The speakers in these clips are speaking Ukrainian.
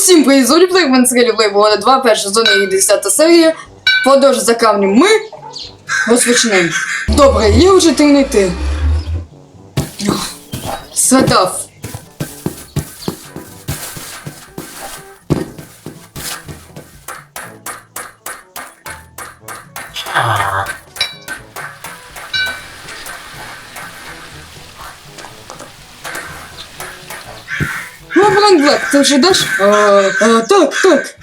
Усім привіт, з Оліплей, мене це Оліплей, була 2, перша зони і 10 серія. Подорож за камнем ми розпочнемо. Добре, є вже ти не йти. Згадав. Блен Блек, ти вже йдеш? А, а, так, так.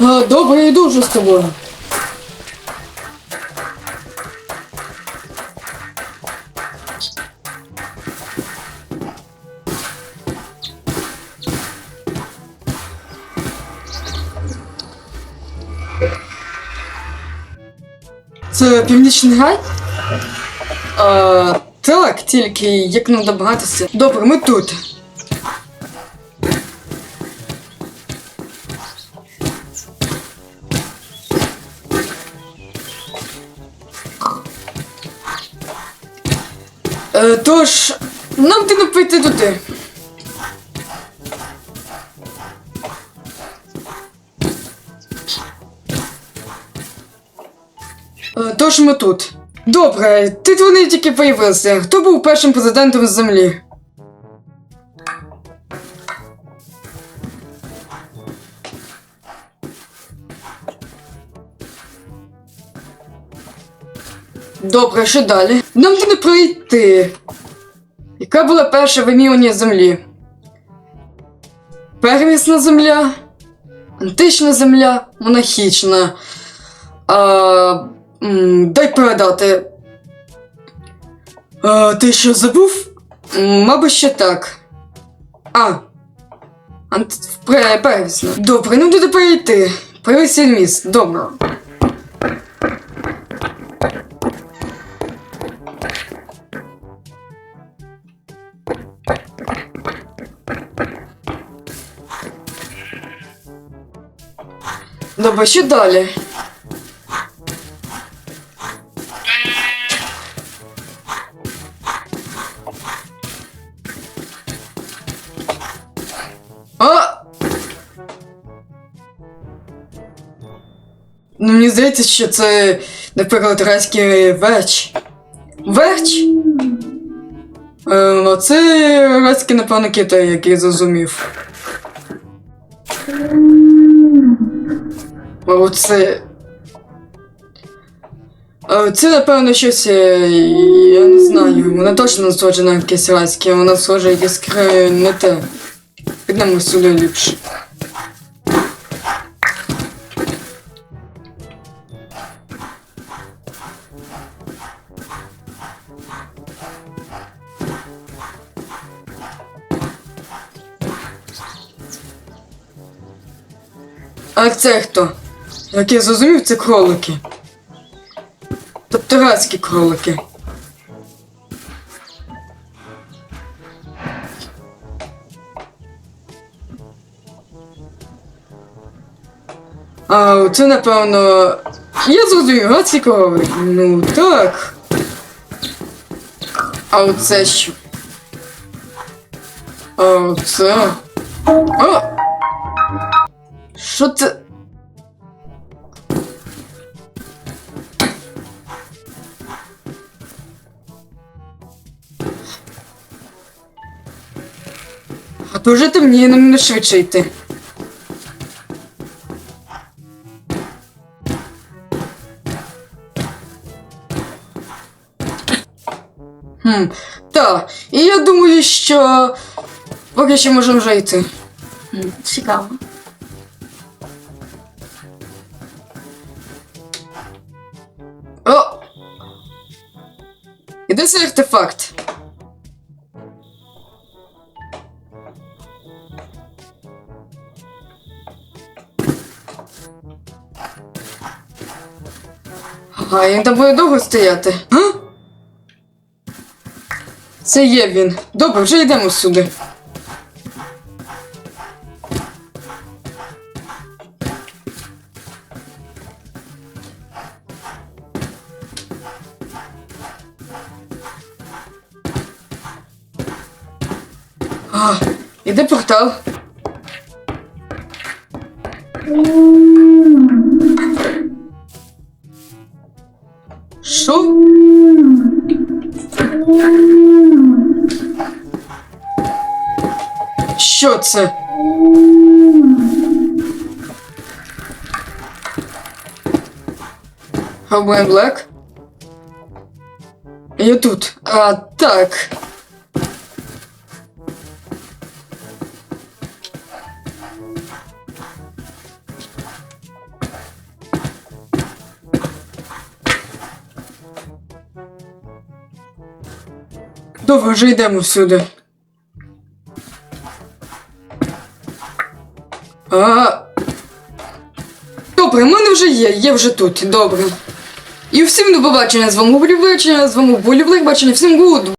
А, добре, йду вже з тобою. Це північний гай? А, так, тільки як нам добратися. Добре, ми тут. Е, тож, нам треба пойти туди. Е, Тож ми тут. Добре, ти вони тільки появився. Хто був першим президентом землі? Добре, що далі? Нам треба пройти. Яка була перша вимірювання землі? Первісна земля, антична земля, монахічна. А, м, дай передати. А, ти що забув? Мабуть, ще так. А. Ант... Первісна. Добре, ну туди перейти. Первісний міст, добре. Добре, що далі? А! Ну, мені здається, що це, наприклад, райський веч. Веч? Ем, а це райський, напевно, китай, який зрозумів. Оце. Це, напевно, щось. е, Я не знаю. Вона точно не схожа на якесь райське, вона схожа якесь не те. Підемо сюди ліпше. А це хто? Як я зрозумів, це кролики. Тобто райські кролики. А, це напевно. Я зрозумів, райські кролики. Ну так. А оце що? А оце. О! Що це? А то вже темніє, нам не швидше йти. Хм, так. І я думаю, що поки що можемо вже йти. Цікаво. О! І де цей артефакт? А він там довго стояти. А? Це є він. Добре, вже йдемо сюди. А, іде портал. Що? Що це? Блек? Я тут. А, так. Добре, вже йдемо всюди. А... Добре, в мене вже є, є вже тут. Добре. І всім до побачення з вами були з вами були бачення, всім гуд!